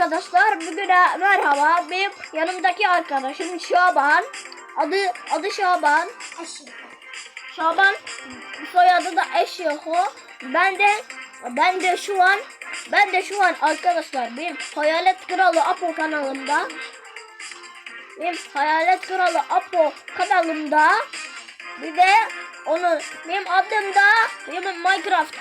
arkadaşlar bugün e, merhaba. Benim yanımdaki arkadaşım Şaban. Adı adı Şaban. Şaban soyadı da Eşyaho ben de ben de şu an ben de şu an arkadaşlar benim Hayalet Kralı Apo kanalımda. Benim Hayalet Kralı Apo kanalımda. Bir de onu benim adım da benim Minecraft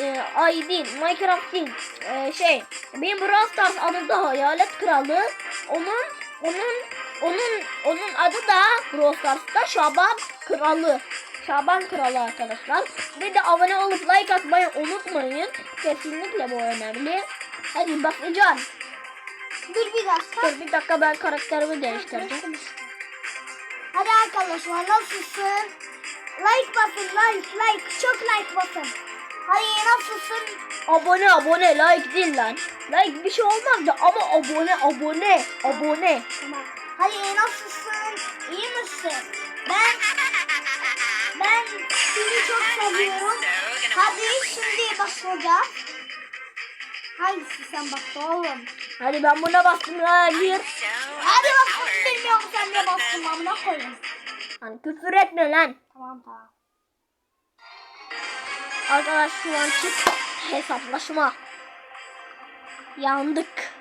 e, değil Minecraft değil e, şey benim Brawl Stars adı da Hayalet Kralı onun onun onun onun adı da Brawl Stars'ta Şaban Kralı Şaban Kralı arkadaşlar bir de abone olup like atmayı unutmayın kesinlikle bu önemli hadi bakacağım Dur bir dakika. dur bir dakika ben karakterimi değiştireceğim Hadi arkadaşlar nasılsın? Like basın like like çok like basın. Hadi nasılsın? Abone abone like değil lan. Like bir şey olmaz da ama abone abone abone. Tamam. Hadi nasılsın? İyi misin? Ben ben seni çok seviyorum. Hadi şimdi başlayacağız. Hangisi sen bastın oğlum? Hadi ben buna bastım ha gir. Hadi bastın bilmiyorum sen niye bastın amına koyayım. Hani küfür etme lan. Tamam tamam. Arkadaş şu an çık hesaplaşma. Yandık.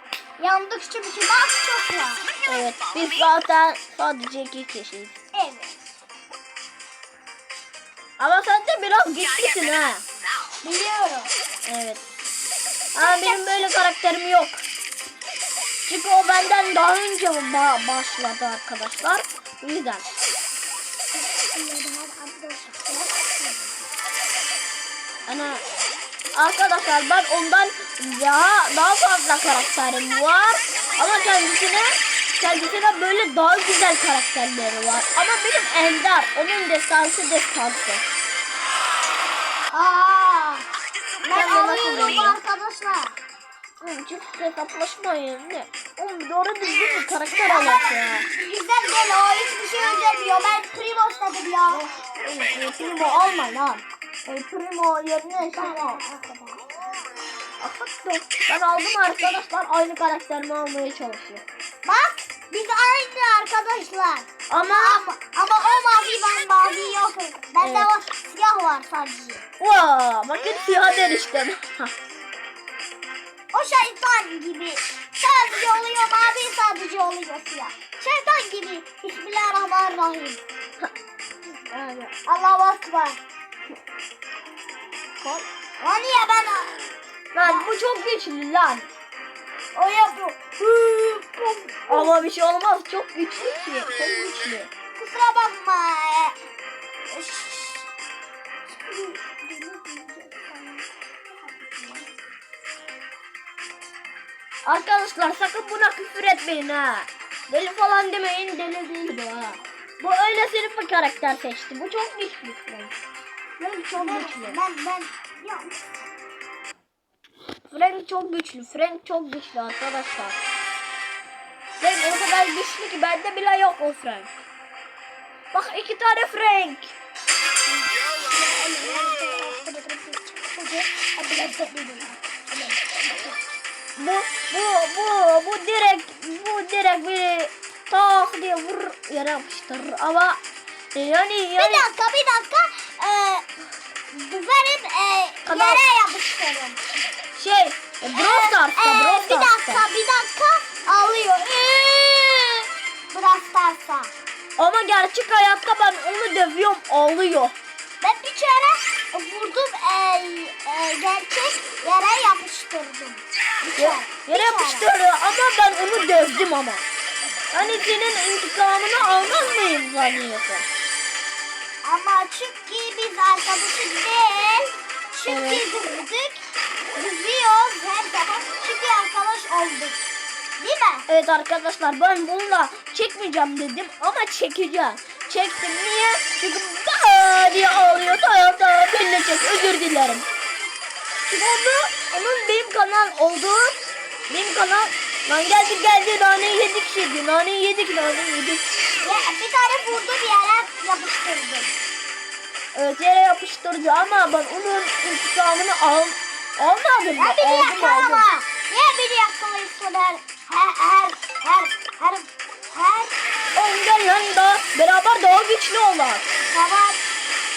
Yandık çünkü bak çok var. Evet biz zaten sadece iki kişiyiz. Evet. Ama sen de biraz güçlüsün ha. Biliyorum. Evet. Ama benim böyle karakterim yok. Çünkü o benden daha önce ba- başladı arkadaşlar. O yüzden. Ana arkadaşlar ben ondan daha daha fazla karakterim var ama kendisine kendisine böyle daha güzel karakterleri var. Ama benim Ender onun destansı destansı. Aa. Ben alıyorum arkadaşlar. Hı, Çift hesaplaşmayın ne? Oğlum doğru düzgün bir karakter alak ya. Güzel gel o hiçbir şey ödemiyor. Ben primo istedim ya. Oğlum, Primo alma lan. E, Primo yerine şey al. Akıttı. Ben aldım arkadaşlar aynı karakterimi almaya çalışıyor. Bak biz aynı arkadaşlar. Ama Ama, ama o mavi ben mavi yok. Bende Evet. o siyah var sadece. Vaa bakın siyah deriştim. O şeytan gibi. Sadece oluyor mavi sadece oluyor siyah. Şeytan gibi. Bismillahirrahmanirrahim. yani, Allahu Ekber. O niye ben lan bu çok güçlü lan. o? Hı, pum. Ama bir şey olmaz çok güçlü ki. Çok güçlü. Kusura bakma. Arkadaşlar sakın buna küfür etmeyin ha. Deli falan demeyin deli değil bu ha. Bu öylesine bir karakter seçti. Bu çok güçlü. Frank. Çok güçlü. Ben ben ya Frank çok güçlü. Frank çok güçlü arkadaşlar. Frank o kadar güçlü ki bende bile yok o Frank. Bak iki tane Frank. Bu bu bu bu direkt bu direkt bir tak diye vur yere yapıştırır ama e, yani bir yani dakika bir dakika. Ee, benim e, Kanal- yere yapıştırın. şey e, Brawl Stars'ta Ee, Brawl bir dakika Stars'ta. bir dakika alıyor. Ee, Brawl. Ama gerçek hayatta ben onu dövüyorum ağlıyor. Ben bir kere vurdum e, e, gerçek yere yapıştırdım. Bir kere. Yere, yapıştırıyor ama ben onu dövdüm ama. Hani senin intikamını almaz mıyım zannediyorsun? Ama çünkü biz arkadaşız değil. Çünkü Evet. dövdük. Dövüyoruz her zaman. Çünkü arkadaş olduk. Değil mi? Evet arkadaşlar ben bununla çekmeyeceğim dedim ama çekeceğim. Çektim niye? Çünkü baa diye ağlıyor. Tamam tamam beni de çek özür dilerim. Çünkü onu, onun benim kanal olduğu benim kanal Lan geldi geldi naneyi yedik şimdi naneyi yedik naneyi yedik. Ya, bir tane vurdu bir yere yapıştırdım. Evet yere ama ben onun intikamını al almadım. Ya biri yakalama. Niye biri yakalıyorsun her her her her her her Ondan yanında beraber daha güçlü olan. Tamam.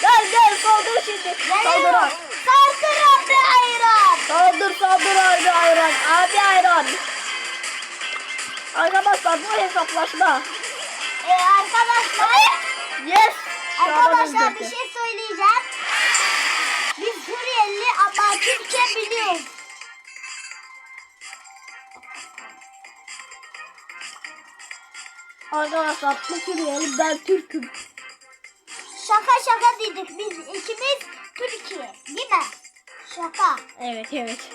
Gel gel saldır şimdi. Saldır abi. Saldır abi ayran. Saldır saldır abi ayran. Abi ayran. Arkadaşlar bu hesaplaşma. Ee, arkadaşlar. Yes. Arkadaşlar bir şey söyleyeceğim. Biz Suriyeli ama Türkçe biliyoruz. Arkadaşlar bu Suriyeli ben Türk'üm. Şaka şaka dedik biz ikimiz Türkiye değil mi? Şaka. Evet evet.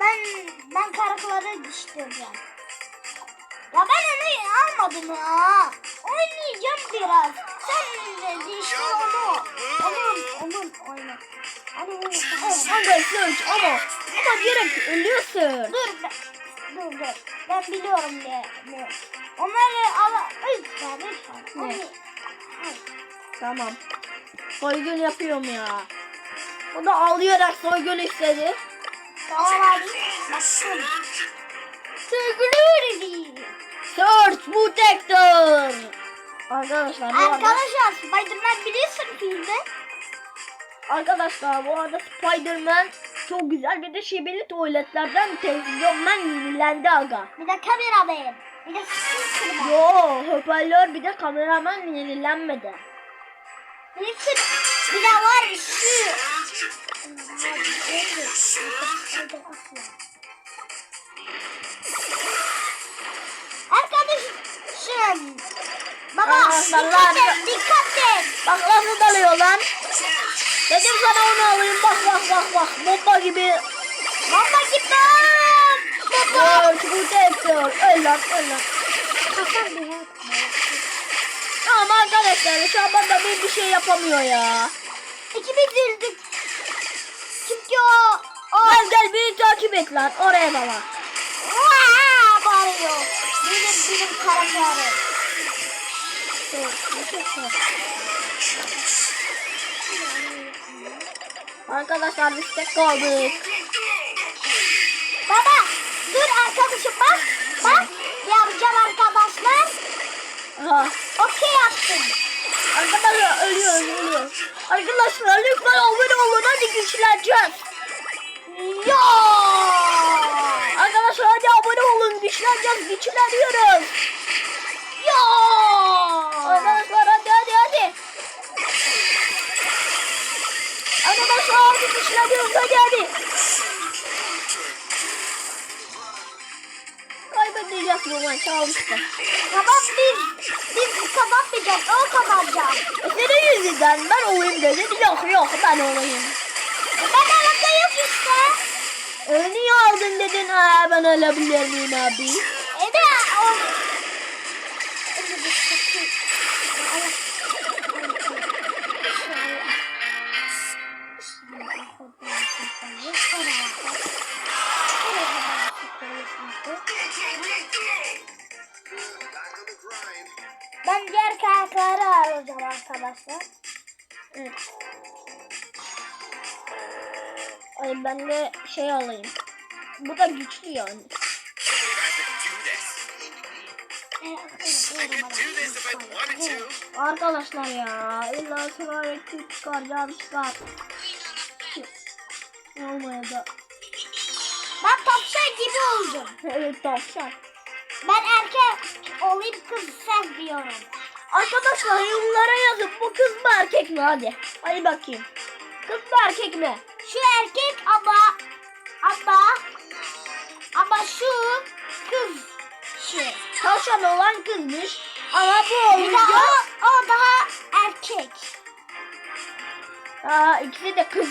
Ben ben karakolara düştüreceğim. Ya ben onu almadım ya. Oynayacağım biraz. Sen de işte onu. Onun, onun oyna. Hadi oyna. Kanka search ama ama direkt ölüyorsun. Dur, ben- dur, dur. Ben biliyorum ne. ne. Onları al. Lütfen, lütfen. Ne? Tamam. Soygun yapıyorum ya. O da ağlayarak soygun istedi. Tamam abi. Baktım. Soygun Search Protector. Arkadaşlar bu Arkadaşlar Spiderman biliyorsun filmi. arkadaşlar bu arada Spider-Man çok güzel bir de şibeli tuvaletlerden televizyondan yenilendi aga. Bir de kameradayım. Bir de sıkıntı Yo hoparlör bir de kameraman yenilenmedi. Bir bir de var şu. Bak nasıl dalıyor lan. Dedim sana onu alayım bak bak bak bak. Bomba gibi. Baba git lan. Baba. Search Protector. Öl lan öl lan. Tamam arkadaşlar şu an bana bir, bir şey yapamıyor ya. İkimiz üzüldük. Çünkü o o Gel gel beni takip et lan oraya baba. Vaa bağırıyor. Benim benim karakterim. Arkadaşlar biz tek kaldık. Baba dur arkadaşım bak. Bak yapacağım arkadaşlar. Aha. Okey yaptım. Arkadaşlar ölüyoruz ölüyoruz. Arkadaşlar lütfen abone olun hadi güçleneceğiz. Yo. Arkadaşlar hadi abone olun güçleneceğiz güçleniyoruz. Hadi hadi. Kaybedeceğiz bu maçı almıştım. Tamam biz biz kazanmayacağız. O kazanacak. E senin yüzünden ben olayım dedim. Yok yok ben olayım. Ben alaka yok işte. E, niye aldın dedin ha ben alabilir miyim abi? Ben diğer karakterleri arayacağım arkadaşlar. Evet. Ay ben de şey alayım. Bu da güçlü yani. Arkadaşlar ya illa sürekli çıkaracağım çıkar. Olmaya da. Ben tavşan gibi oldum. Evet tavşan. Ben erkek olayım kız sevmiyorum. Arkadaşlar yorumlara yazın bu kız mı erkek mi hadi. Hadi bakayım. Kız mı erkek mi? Şu erkek ama ama ama şu kız şu. Tavşan olan kızmış. Ama bu olunca o, o daha erkek. Aa, ikisi de kız.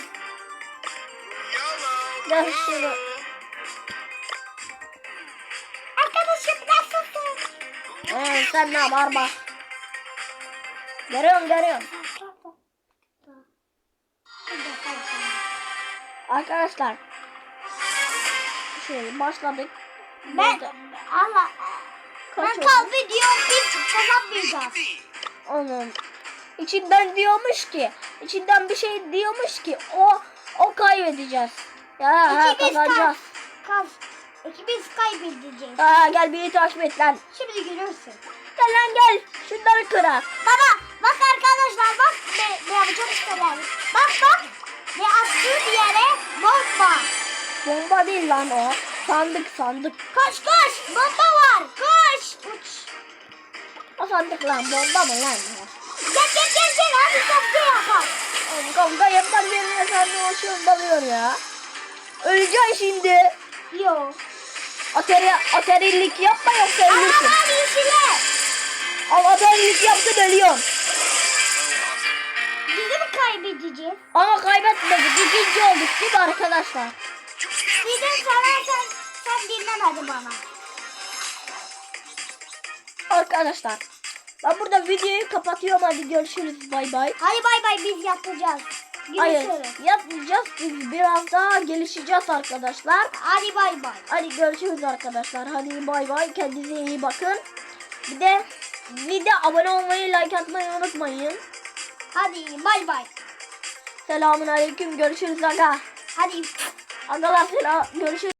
Şunu. Arkadaşım nasılsın? Ee, sen ne bağırma. Görüyorum görüyorum. Arkadaşlar. Şöyle başladık. Ben Allah ben Kaç oldu? kaybediyorum biz kazanmayacağız. Onun içinden diyormuş ki, içinden bir şey diyormuş ki o o kaybedeceğiz. Ya ha, İkimiz kazanacağız. kaz, ikimiz kaybedeceğiz. Ha, gel beni takip et lan. Şimdi görürsün. Gel lan gel. Şunları kırar. Baba bak arkadaşlar bak ne, ne yapacağım istedim. Bak bak ne attığı yere bomba. Bomba değil lan o. Sandık sandık. Koş koş bomba var koş. Uç. O sandık lan bomba mı lan? Gel gel gel gel hadi kavga yapalım. Oğlum kavga yapmak yerine sandığı hoşuma dalıyor ya. Öleceksin şimdi. Yok. Ateri, aterilik yapma yoksa ölürsün. Araba yeşile. Al aterilik yaptın ölüyorsun. Bizi mi kaybedeceğiz? Ama kaybetmedik. İkinci olduk değil mi arkadaşlar? Bir de sana sen, sen dinlemedin bana. Arkadaşlar. Ben burada videoyu kapatıyorum. Hadi görüşürüz. Bay bay. Hadi bay bay biz yapacağız. Hayır Görüşürüz. yapmayacağız. Biz biraz daha gelişeceğiz arkadaşlar. Hadi bay bay. Hadi görüşürüz arkadaşlar. Hadi bay bay. Kendinize iyi bakın. Bir de bir de abone olmayı, like atmayı unutmayın. Hadi bay bay. Selamun aleyküm. Görüşürüz aga. Hadi. Agalar selam. Görüşürüz.